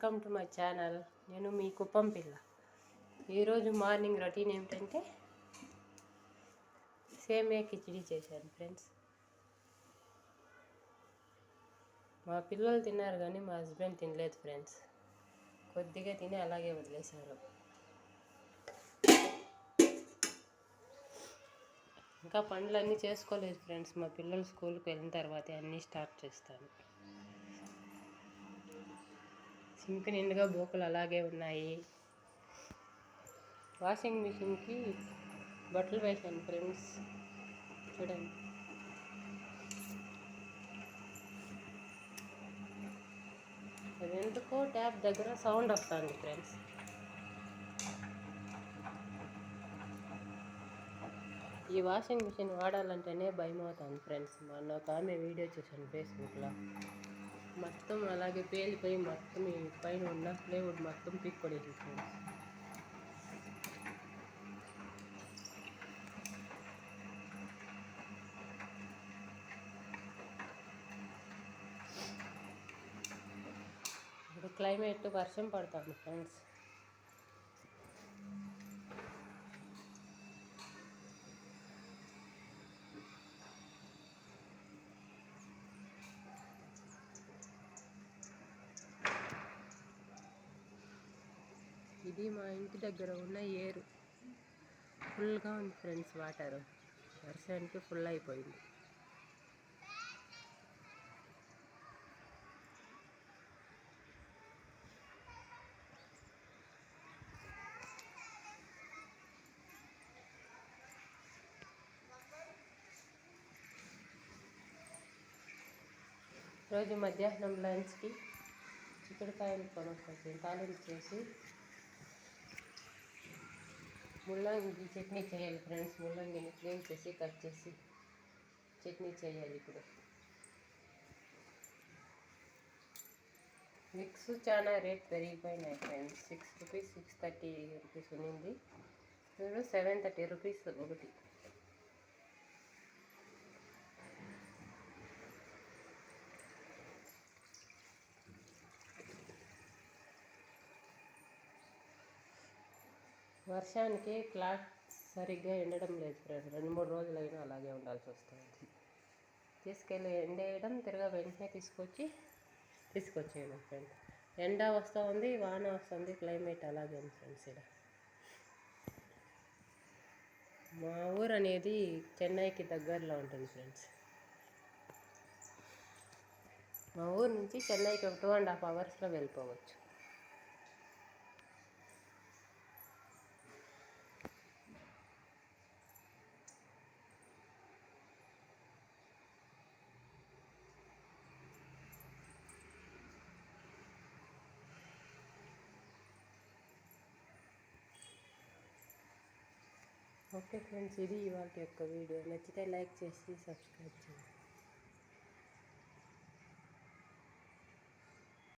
Welcome to my channel. నేను మీ కుప్పం పిల్ల. ఈరోజు మార్నింగ్ రొటీన్ ఏమిటంటే సేమియా కిచిడి చేశాను ఫ్రెండ్స్. మా పిల్లలు తిన్నారు కానీ మా హస్బెండ్ తినలేదు ఫ్రెండ్స్. కొద్దిగా తిని అలాగే వదిలేశారు. ఇంకా పనులన్నీ చేసుకోలేదు ఫ్రెండ్స్. మా పిల్లలు స్కూల్కి వెళ్ళిన తర్వాతే అన్నీ స్టార్ట్ చేస్తాను. సింక్ నిండుగా బోకులు అలాగే ఉన్నాయి. వాషింగ్ మిషన్కి బట్టలు వేసాను ఫ్రెండ్స్. చూడండి. అది ఎందుకో ట్యాప్ దగ్గర సౌండ్ వస్తుంది ఫ్రెండ్స్. ఈ వాషింగ్ మిషన్ వాడాలంటేనే భయం అవుతుంది ఫ్రెండ్స్. మొన్న ఒక ఆమె వీడియో చూసాను ఫేస్బుక్లో. మొత్తం అలాగే పేలిపోయి మొత్తం ఈ పైన ఉన్న ప్లేవుడ్ మొత్తం పిక్కొడేసి ఫ్రెండ్స్ ఇప్పుడు క్లైమేట్ వర్షం పడుతుంది ఫ్రెండ్స్ ఇది మా ఇంటి దగ్గర ఉన్న ఏరు ఫుల్గా ఉంది ఫ్రెండ్స్ వాటర్ వర్షానికి ఫుల్ అయిపోయింది. రోజు మధ్యాహ్నం లంచ్కి చిక్కుడుకాయలు కొనుక్కొచ్చి. తాలింపు చేసి ముల్లంగి చట్నీ చేయాలి ఫ్రెండ్స్ ముల్లంగిని క్లీన్ చేసి కట్ చేసి చట్నీ చేయాలి ఇప్పుడు. మిక్స్ చాలా రేట్ పెరిగిపోయినాయి friends six rupees six thirty rupees ఉన్నింది. ఇప్పుడు సెవెన్ థర్టీ రూపీస్ ఒకటి. వర్షానికి క్లాత్ సరిగ్గా ఎండడం లేదు ఫ్రెండ్స్. రెండు మూడు రోజులైనా అలాగే ఉండాల్సి వస్తుంది. తీసుకెళ్ళి ఎండేయడం తిరగా వెంటనే తీసుకొచ్చి తీసుకొచ్చేయడం ఫ్రెండ్స్. ఎండ వస్తూ ఉంది వాన వస్తుంది క్లైమేట్ అలాగే ఉంది ఫ్రెండ్స్ ఇక్కడ. మా ఊరు అనేది చెన్నైకి దగ్గరలో ఉంటుంది ఫ్రెండ్స్. మా ఊరు నుంచి చెన్నైకి ఒక టూ అండ్ హాఫ్ అవర్స్లో వెళ్ళిపోవచ్చు. ఓకే ఫ్రెండ్స్ ఇది ఇవాళ యొక్క వీడియో. నచ్చితే లైక్ చేసి సబ్స్క్రైబ్ చేయండి.